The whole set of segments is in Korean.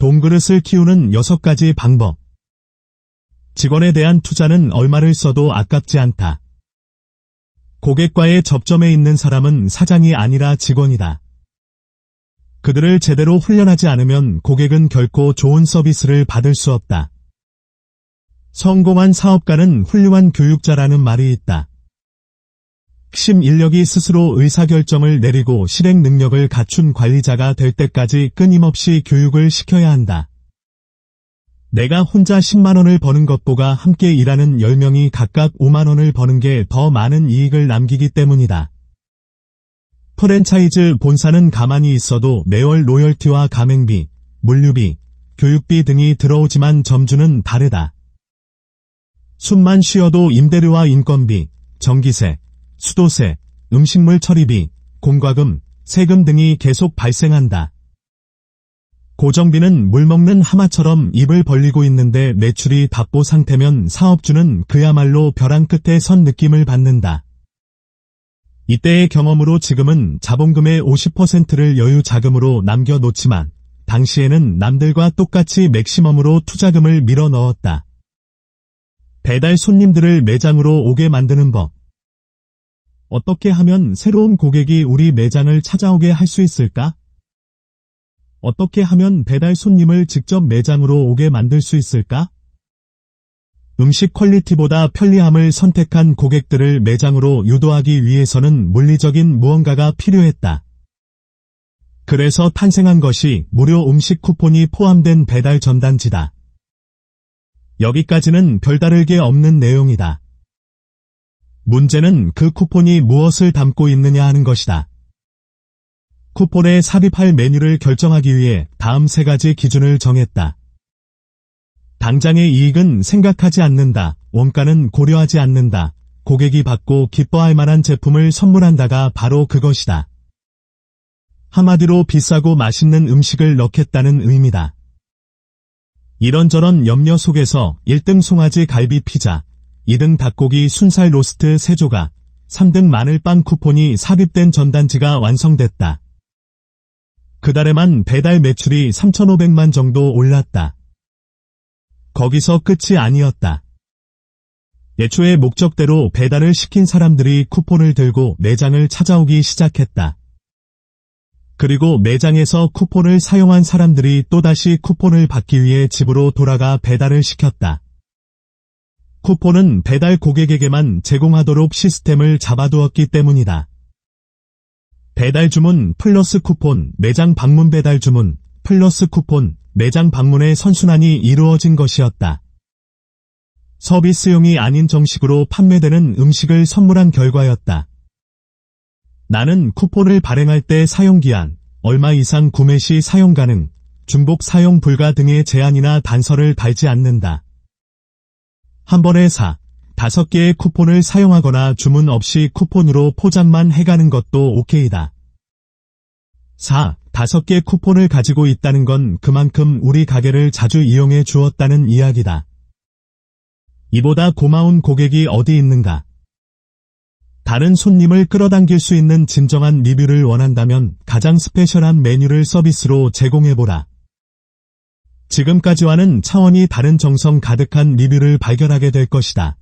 동그릇을 키우는 6가지 방법. 직원에 대한 투자는 얼마를 써도 아깝지 않다. 고객과의 접점에 있는 사람은 사장이 아니라 직원이다. 그들을 제대로 훈련하지 않으면 고객은 결코 좋은 서비스를 받을 수 없다. 성공한 사업가는 훌륭한 교육자라는 말이 있다. 핵심 인력이 스스로 의사결정을 내리고 실행 능력을 갖춘 관리자가 될 때까지 끊임없이 교육을 시켜야 한다. 내가 혼자 10만원을 버는 것보다 함께 일하는 10명이 각각 5만원을 버는 게 더 많은 이익을 남기기 때문이다. 프랜차이즈 본사는 가만히 있어도 매월 로열티와 가맹비, 물류비, 교육비 등이 들어오지만 점주는 다르다. 숨만 쉬어도 임대료와 인건비, 전기세, 수도세, 음식물 처리비, 공과금, 세금 등이 계속 발생한다. 고정비는 물 먹는 하마처럼 입을 벌리고 있는데 매출이 답보 상태면 사업주는 그야말로 벼랑 끝에 선 느낌을 받는다. 이때의 경험으로 지금은 자본금의 50%를 여유 자금으로 남겨놓지만 당시에는 남들과 똑같이 맥시멈으로 투자금을 밀어 넣었다. 배달 손님들을 매장으로 오게 만드는 법. 어떻게 하면 새로운 고객이 우리 매장을 찾아오게 할 수 있을까? 어떻게 하면 배달 손님을 직접 매장으로 오게 만들 수 있을까? 음식 퀄리티보다 편리함을 선택한 고객들을 매장으로 유도하기 위해서는 물리적인 무언가가 필요했다. 그래서 탄생한 것이 무료 음식 쿠폰이 포함된 배달 전단지다. 여기까지는 별다를 게 없는 내용이다. 문제는 그 쿠폰이 무엇을 담고 있느냐 하는 것이다. 쿠폰에 삽입할 메뉴를 결정하기 위해 다음 세 가지 기준을 정했다. 당장의 이익은 생각하지 않는다. 원가는 고려하지 않는다. 고객이 받고 기뻐할 만한 제품을 선물한다가 바로 그것이다. 한마디로 비싸고 맛있는 음식을 넣겠다는 의미다. 이런저런 염려 속에서 1등 송아지 갈비 피자, 2등 닭고기 순살 로스트 3조각, 3등 마늘빵 쿠폰이 삽입된 전단지가 완성됐다. 그달에만 배달 매출이 3,500만 정도 올랐다. 거기서 끝이 아니었다. 예초의 목적대로 배달을 시킨 사람들이 쿠폰을 들고 매장을 찾아오기 시작했다. 그리고 매장에서 쿠폰을 사용한 사람들이 또다시 쿠폰을 받기 위해 집으로 돌아가 배달을 시켰다. 쿠폰은 배달 고객에게만 제공하도록 시스템을 잡아두었기 때문이다. 배달 주문 플러스 쿠폰, 매장 방문 배달 주문, 플러스 쿠폰, 매장 방문의 선순환이 이루어진 것이었다. 서비스용이 아닌 정식으로 판매되는 음식을 선물한 결과였다. 나는 쿠폰을 발행할 때 사용기한, 얼마 이상 구매 시 사용 가능, 중복 사용 불가 등의 제한이나 단서를 달지 않는다. 한 번에 4, 5개의 쿠폰을 사용하거나 주문 없이 쿠폰으로 포장만 해가는 것도 오케이다. 4. 5개 쿠폰을 가지고 있다는 건 그만큼 우리 가게를 자주 이용해 주었다는 이야기다. 이보다 고마운 고객이 어디 있는가? 다른 손님을 끌어당길 수 있는 진정한 리뷰를 원한다면 가장 스페셜한 메뉴를 서비스로 제공해보라. 지금까지와는 차원이 다른 정성 가득한 리뷰를 발견하게 될 것이다.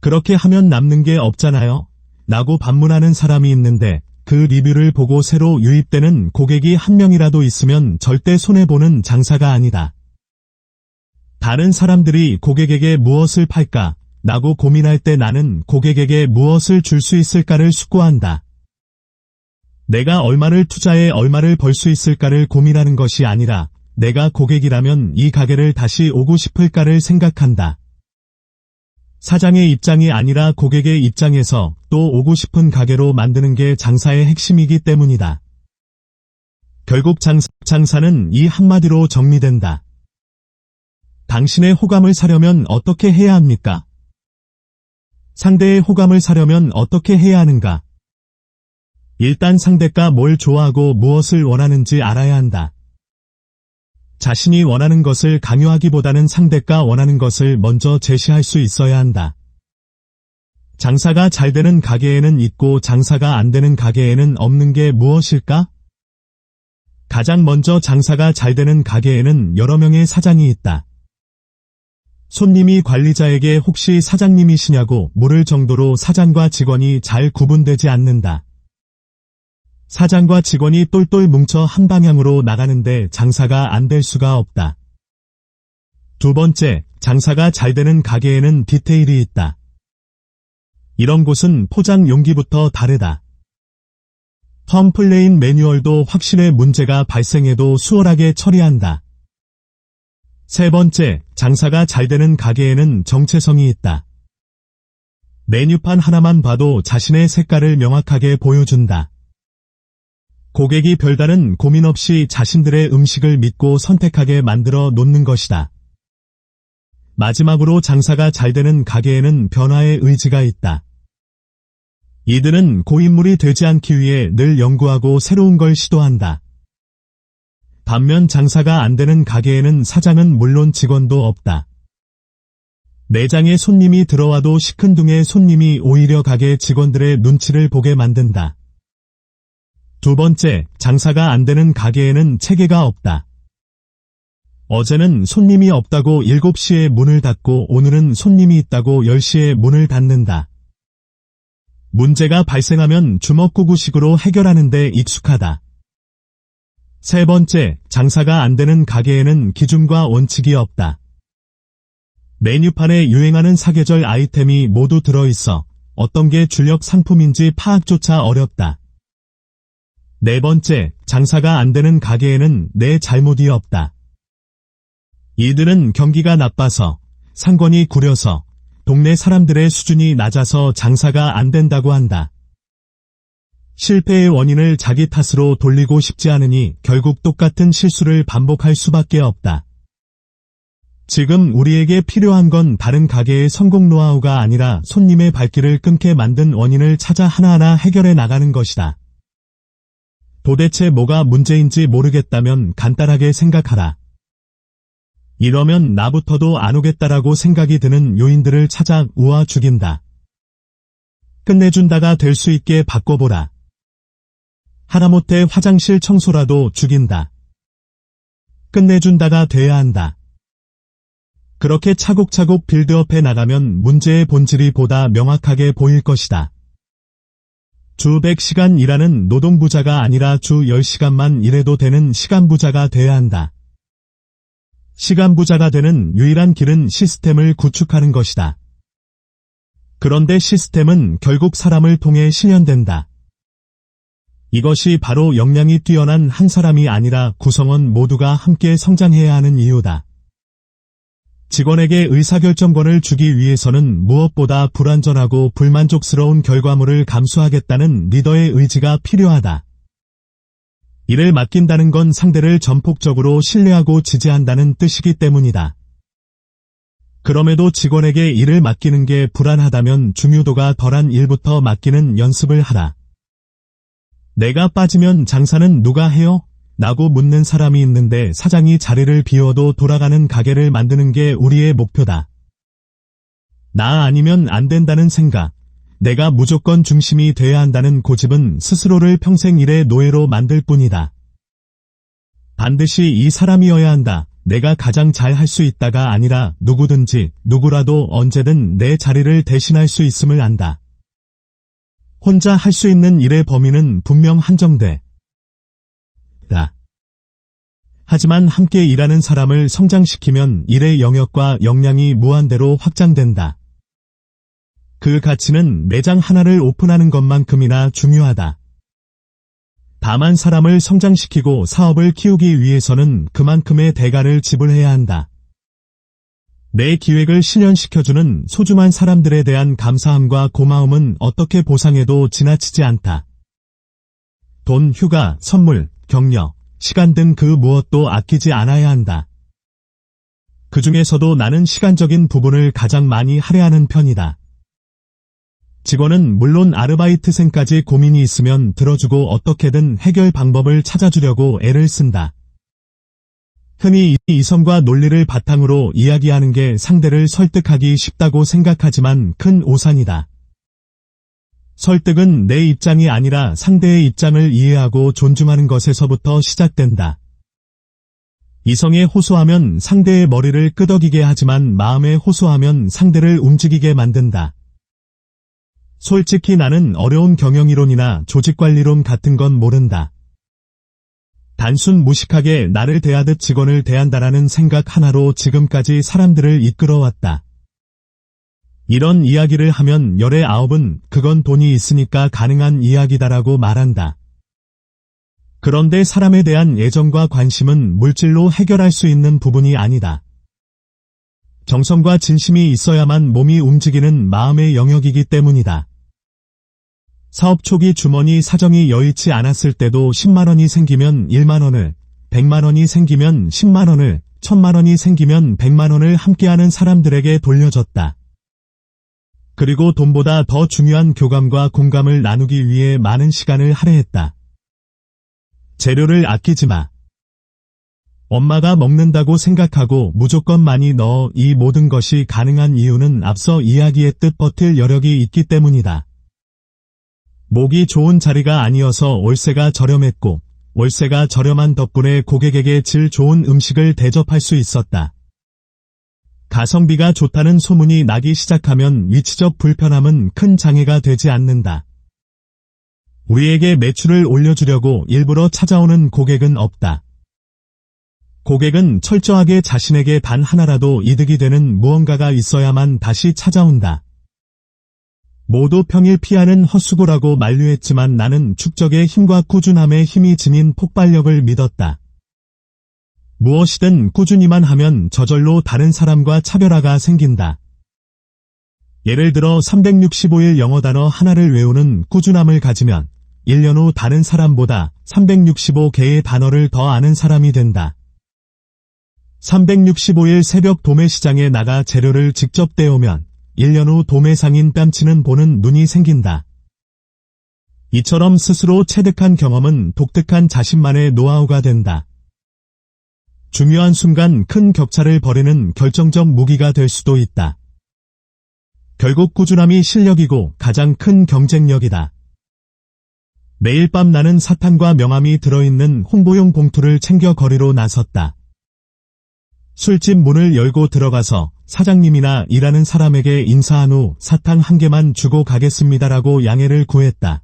그렇게 하면 남는 게 없잖아요. 라고 반문하는 사람이 있는데 그 리뷰를 보고 새로 유입되는 고객이 한 명이라도 있으면 절대 손해보는 장사가 아니다. 다른 사람들이 고객에게 무엇을 팔까? 라고 고민할 때 나는 고객에게 무엇을 줄 수 있을까를 숙고한다. 내가 얼마를 투자해 얼마를 벌 수 있을까를 고민하는 것이 아니라 내가 고객이라면 이 가게를 다시 오고 싶을까를 생각한다. 사장의 입장이 아니라 고객의 입장에서 또 오고 싶은 가게로 만드는 게 장사의 핵심이기 때문이다. 결국 장사, 장사는 이 한마디로 정리된다. 당신의 호감을 사려면 어떻게 해야 합니까? 상대의 호감을 사려면 어떻게 해야 하는가? 일단 상대가 뭘 좋아하고 무엇을 원하는지 알아야 한다. 자신이 원하는 것을 강요하기보다는 상대가 원하는 것을 먼저 제시할 수 있어야 한다. 장사가 잘 되는 가게에는 있고 장사가 안 되는 가게에는 없는 게 무엇일까? 가장 먼저 장사가 잘 되는 가게에는 여러 명의 사장이 있다. 손님이 관리자에게 혹시 사장님이시냐고 물을 정도로 사장과 직원이 잘 구분되지 않는다. 사장과 직원이 똘똘 뭉쳐 한 방향으로 나가는데 장사가 안 될 수가 없다. 두 번째, 장사가 잘 되는 가게에는 디테일이 있다. 이런 곳은 포장 용기부터 다르다. 펌플레인 매뉴얼도 확실에 문제가 발생해도 수월하게 처리한다. 세 번째, 장사가 잘 되는 가게에는 정체성이 있다. 메뉴판 하나만 봐도 자신의 색깔을 명확하게 보여준다. 고객이 별다른 고민 없이 자신들의 음식을 믿고 선택하게 만들어 놓는 것이다. 마지막으로 장사가 잘 되는 가게에는 변화의 의지가 있다. 이들은 고인물이 되지 않기 위해 늘 연구하고 새로운 걸 시도한다. 반면 장사가 안 되는 가게에는 사장은 물론 직원도 없다. 매장에 손님이 들어와도 시큰둥해 손님이 오히려 가게 직원들의 눈치를 보게 만든다. 두 번째, 장사가 안 되는 가게에는 체계가 없다. 어제는 손님이 없다고 7시에 문을 닫고 오늘은 손님이 있다고 10시에 문을 닫는다. 문제가 발생하면 주먹구구식으로 해결하는데 익숙하다. 세 번째, 장사가 안 되는 가게에는 기준과 원칙이 없다. 메뉴판에 유행하는 사계절 아이템이 모두 들어있어 어떤 게 주력 상품인지 파악조차 어렵다. 네 번째, 장사가 안 되는 가게에는 내 잘못이 없다. 이들은 경기가 나빠서, 상권이 구려서, 동네 사람들의 수준이 낮아서 장사가 안 된다고 한다. 실패의 원인을 자기 탓으로 돌리고 싶지 않으니 결국 똑같은 실수를 반복할 수밖에 없다. 지금 우리에게 필요한 건 다른 가게의 성공 노하우가 아니라 손님의 발길을 끊게 만든 원인을 찾아 하나하나 해결해 나가는 것이다. 도대체 뭐가 문제인지 모르겠다면 간단하게 생각하라. 이러면 나부터도 안 오겠다라고 생각이 드는 요인들을 찾아 우아 죽인다. 끝내준다가 될 수 있게 바꿔보라. 하다못해 화장실 청소라도 죽인다. 끝내준다가 돼야 한다. 그렇게 차곡차곡 빌드업해 나가면 문제의 본질이 보다 명확하게 보일 것이다. 주 100시간 일하는 노동부자가 아니라 주 10시간만 일해도 되는 시간부자가 돼야 한다. 시간부자가 되는 유일한 길은 시스템을 구축하는 것이다. 그런데 시스템은 결국 사람을 통해 실현된다. 이것이 바로 역량이 뛰어난 한 사람이 아니라 구성원 모두가 함께 성장해야 하는 이유다. 직원에게 의사결정권을 주기 위해서는 무엇보다 불완전하고 불만족스러운 결과물을 감수하겠다는 리더의 의지가 필요하다. 이를 맡긴다는 건 상대를 전폭적으로 신뢰하고 지지한다는 뜻이기 때문이다. 그럼에도 직원에게 일을 맡기는 게 불안하다면 중요도가 덜한 일부터 맡기는 연습을 하라. 내가 빠지면 장사는 누가 해요? 라고 묻는 사람이 있는데 사장이 자리를 비워도 돌아가는 가게를 만드는 게 우리의 목표다. 나 아니면 안 된다는 생각, 내가 무조건 중심이 돼야 한다는 고집은 스스로를 평생 일의 노예로 만들 뿐이다. 반드시 이 사람이어야 한다. 내가 가장 잘 할 수 있다가 아니라 누구든지 누구라도 언제든 내 자리를 대신할 수 있음을 안다. 혼자 할 수 있는 일의 범위는 분명 한정돼. 다. 하지만 함께 일하는 사람을 성장시키면 일의 영역과 역량이 무한대로 확장된다. 그 가치는 매장 하나를 오픈하는 것만큼이나 중요하다. 다만 사람을 성장시키고 사업을 키우기 위해서는 그만큼의 대가를 지불해야 한다. 내 기획을 실현시켜주는 소중한 사람들에 대한 감사함과 고마움은 어떻게 보상해도 지나치지 않다. 돈, 휴가, 선물, 격려, 시간 등 그 무엇도 아끼지 않아야 한다. 그 중에서도 나는 시간적인 부분을 가장 많이 할애하는 편이다. 직원은 물론 아르바이트생까지 고민이 있으면 들어주고 어떻게든 해결 방법을 찾아주려고 애를 쓴다. 흔히 이성과 논리를 바탕으로 이야기하는 게 상대를 설득하기 쉽다고 생각하지만 큰 오산이다. 설득은 내 입장이 아니라 상대의 입장을 이해하고 존중하는 것에서부터 시작된다. 이성에 호소하면 상대의 머리를 끄덕이게 하지만 마음에 호소하면 상대를 움직이게 만든다. 솔직히 나는 어려운 경영이론이나 조직관리론 같은 건 모른다. 단순 무식하게 나를 대하듯 직원을 대한다라는 생각 하나로 지금까지 사람들을 이끌어왔다. 이런 이야기를 하면 열의 아홉은 그건 돈이 있으니까 가능한 이야기다라고 말한다. 그런데 사람에 대한 애정과 관심은 물질로 해결할 수 있는 부분이 아니다. 정성과 진심이 있어야만 몸이 움직이는 마음의 영역이기 때문이다. 사업 초기 주머니 사정이 여의치 않았을 때도 10만원이 생기면 1만원을, 100만원이 생기면 10만원을, 1000만원이 생기면 100만원을 함께하는 사람들에게 돌려줬다. 그리고 돈보다 더 중요한 교감과 공감을 나누기 위해 많은 시간을 할애했다. 재료를 아끼지 마. 엄마가 먹는다고 생각하고 무조건 많이 넣어 이 모든 것이 가능한 이유는 앞서 이야기했듯 버틸 여력이 있기 때문이다. 목이 좋은 자리가 아니어서 월세가 저렴했고 월세가 저렴한 덕분에 고객에게 질 좋은 음식을 대접할 수 있었다. 가성비가 좋다는 소문이 나기 시작하면 위치적 불편함은 큰 장애가 되지 않는다. 우리에게 매출을 올려주려고 일부러 찾아오는 고객은 없다. 고객은 철저하게 자신에게 단 하나라도 이득이 되는 무언가가 있어야만 다시 찾아온다. 모두 평일 피하는 헛수고라고 만류했지만 나는 축적의 힘과 꾸준함의 힘이 지닌 폭발력을 믿었다. 무엇이든 꾸준히만 하면 저절로 다른 사람과 차별화가 생긴다. 예를 들어 365일 영어 단어 하나를 외우는 꾸준함을 가지면 1년 후 다른 사람보다 365개의 단어를 더 아는 사람이 된다. 365일 새벽 도매시장에 나가 재료를 직접 떼오면 1년 후 도매상인 뺨치는 보는 눈이 생긴다. 이처럼 스스로 체득한 경험은 독특한 자신만의 노하우가 된다. 중요한 순간 큰 격차를 벌이는 결정적 무기가 될 수도 있다. 결국 꾸준함이 실력이고 가장 큰 경쟁력이다. 매일 밤 나는 사탕과 명함이 들어있는 홍보용 봉투를 챙겨 거리로 나섰다. 술집 문을 열고 들어가서 사장님이나 일하는 사람에게 인사한 후 사탕 한 개만 주고 가겠습니다라고 양해를 구했다.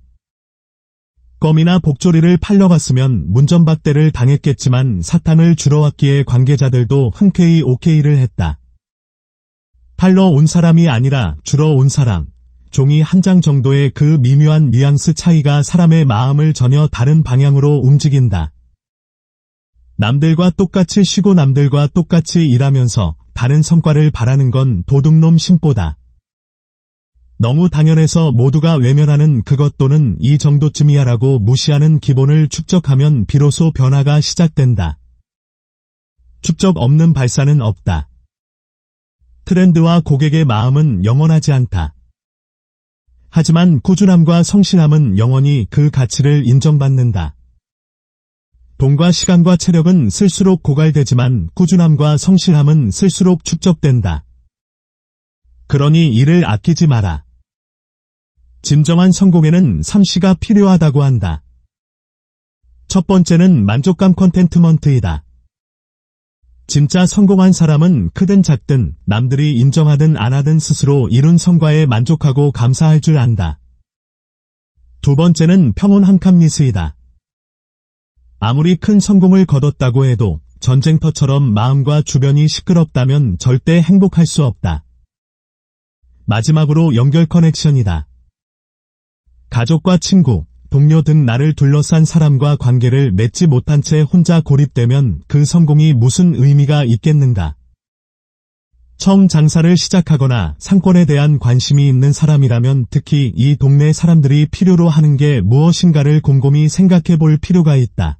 껌이나 복조리를 팔러 갔으면 문전박대를 당했겠지만 사탕을 주러 왔기에 관계자들도 흔쾌히 오케이를 했다. 팔러 온 사람이 아니라 주러 온 사람. 종이 한 장 정도의 그 미묘한 뉘앙스 차이가 사람의 마음을 전혀 다른 방향으로 움직인다. 남들과 똑같이 쉬고 남들과 똑같이 일하면서 다른 성과를 바라는 건 도둑놈 심보다. 너무 당연해서 모두가 외면하는 그것 또는 이 정도쯤이야 라고 무시하는 기본을 축적하면 비로소 변화가 시작된다. 축적 없는 발사는 없다. 트렌드와 고객의 마음은 영원하지 않다. 하지만 꾸준함과 성실함은 영원히 그 가치를 인정받는다. 돈과 시간과 체력은 쓸수록 고갈되지만 꾸준함과 성실함은 쓸수록 축적된다. 그러니 이를 아끼지 마라. 진정한 성공에는 3C가 필요하다고 한다. 첫 번째는 만족감 컨텐트먼트이다. 진짜 성공한 사람은 크든 작든 남들이 인정하든 안 하든 스스로 이룬 성과에 만족하고 감사할 줄 안다. 두 번째는 평온 한칸미스이다. 아무리 큰 성공을 거뒀다고 해도 전쟁터처럼 마음과 주변이 시끄럽다면 절대 행복할 수 없다. 마지막으로 연결 커넥션이다. 가족과 친구, 동료 등 나를 둘러싼 사람과 관계를 맺지 못한 채 혼자 고립되면 그 성공이 무슨 의미가 있겠는가. 처음 장사를 시작하거나 상권에 대한 관심이 있는 사람이라면 특히 이 동네 사람들이 필요로 하는 게 무엇인가를 곰곰이 생각해 볼 필요가 있다.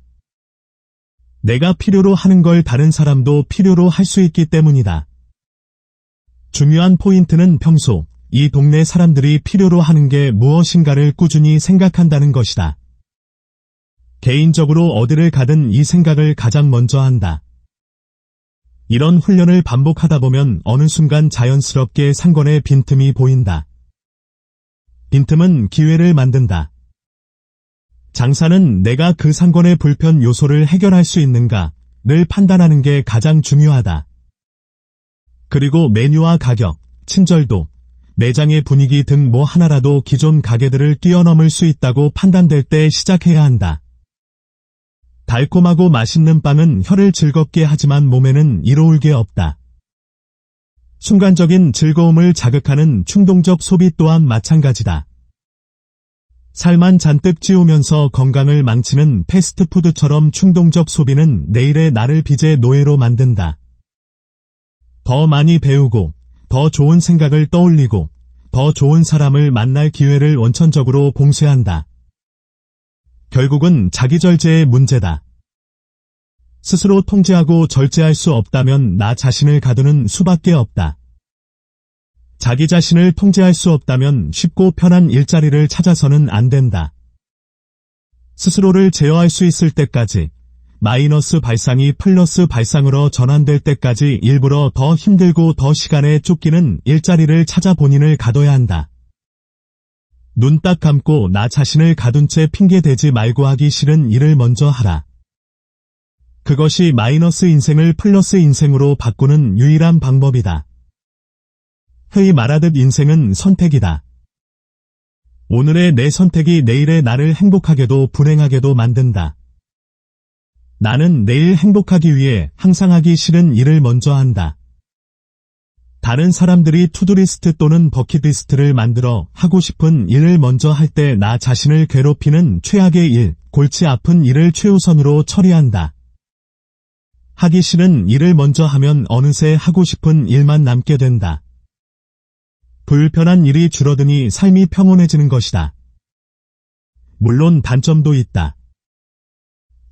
내가 필요로 하는 걸 다른 사람도 필요로 할 수 있기 때문이다. 중요한 포인트는 평소 이 동네 사람들이 필요로 하는 게 무엇인가를 꾸준히 생각한다는 것이다. 개인적으로 어디를 가든 이 생각을 가장 먼저 한다. 이런 훈련을 반복하다 보면 어느 순간 자연스럽게 상권의 빈틈이 보인다. 빈틈은 기회를 만든다. 장사는 내가 그 상권의 불편 요소를 해결할 수 있는가 를 판단하는 게 가장 중요하다. 그리고 메뉴와 가격, 친절도, 매장의 분위기 등 뭐 하나라도 기존 가게들을 뛰어넘을 수 있다고 판단될 때 시작해야 한다. 달콤하고 맛있는 빵은 혀를 즐겁게 하지만 몸에는 이로울 게 없다. 순간적인 즐거움을 자극하는 충동적 소비 또한 마찬가지다. 살만 잔뜩 찌우면서 건강을 망치는 패스트푸드처럼 충동적 소비는 내일의 나를 빚의 노예로 만든다. 더 많이 배우고, 더 좋은 생각을 떠올리고, 더 좋은 사람을 만날 기회를 원천적으로 봉쇄한다. 결국은 자기절제의 문제다. 스스로 통제하고 절제할 수 없다면 나 자신을 가두는 수밖에 없다. 자기 자신을 통제할 수 없다면 쉽고 편한 일자리를 찾아서는 안 된다. 스스로를 제어할 수 있을 때까지 마이너스 발상이 플러스 발상으로 전환될 때까지 일부러 더 힘들고 더 시간에 쫓기는 일자리를 찾아 본인을 가둬야 한다. 눈 딱 감고 나 자신을 가둔 채 핑계대지 말고 하기 싫은 일을 먼저 하라. 그것이 마이너스 인생을 플러스 인생으로 바꾸는 유일한 방법이다. 흔히 말하듯 인생은 선택이다. 오늘의 내 선택이 내일의 나를 행복하게도 불행하게도 만든다. 나는 내일 행복하기 위해 항상 하기 싫은 일을 먼저 한다. 다른 사람들이 투두리스트 또는 버킷리스트를 만들어 하고 싶은 일을 먼저 할 때 나 자신을 괴롭히는 최악의 일, 골치 아픈 일을 최우선으로 처리한다. 하기 싫은 일을 먼저 하면 어느새 하고 싶은 일만 남게 된다. 불편한 일이 줄어드니 삶이 평온해지는 것이다. 물론 단점도 있다.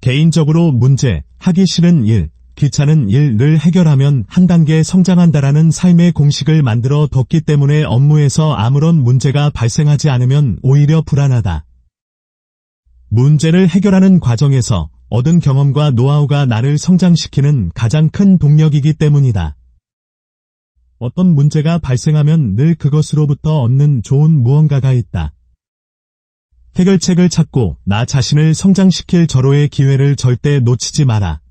개인적으로 문제, 하기 싫은 일, 귀찮은 일을 해결하면 한 단계 성장한다라는 삶의 공식을 만들어 뒀기 때문에 업무에서 아무런 문제가 발생하지 않으면 오히려 불안하다. 문제를 해결하는 과정에서 얻은 경험과 노하우가 나를 성장시키는 가장 큰 동력이기 때문이다. 어떤 문제가 발생하면 늘 그것으로부터 얻는 좋은 무언가가 있다. 해결책을 찾고 나 자신을 성장시킬 절호의 기회를 절대 놓치지 마라.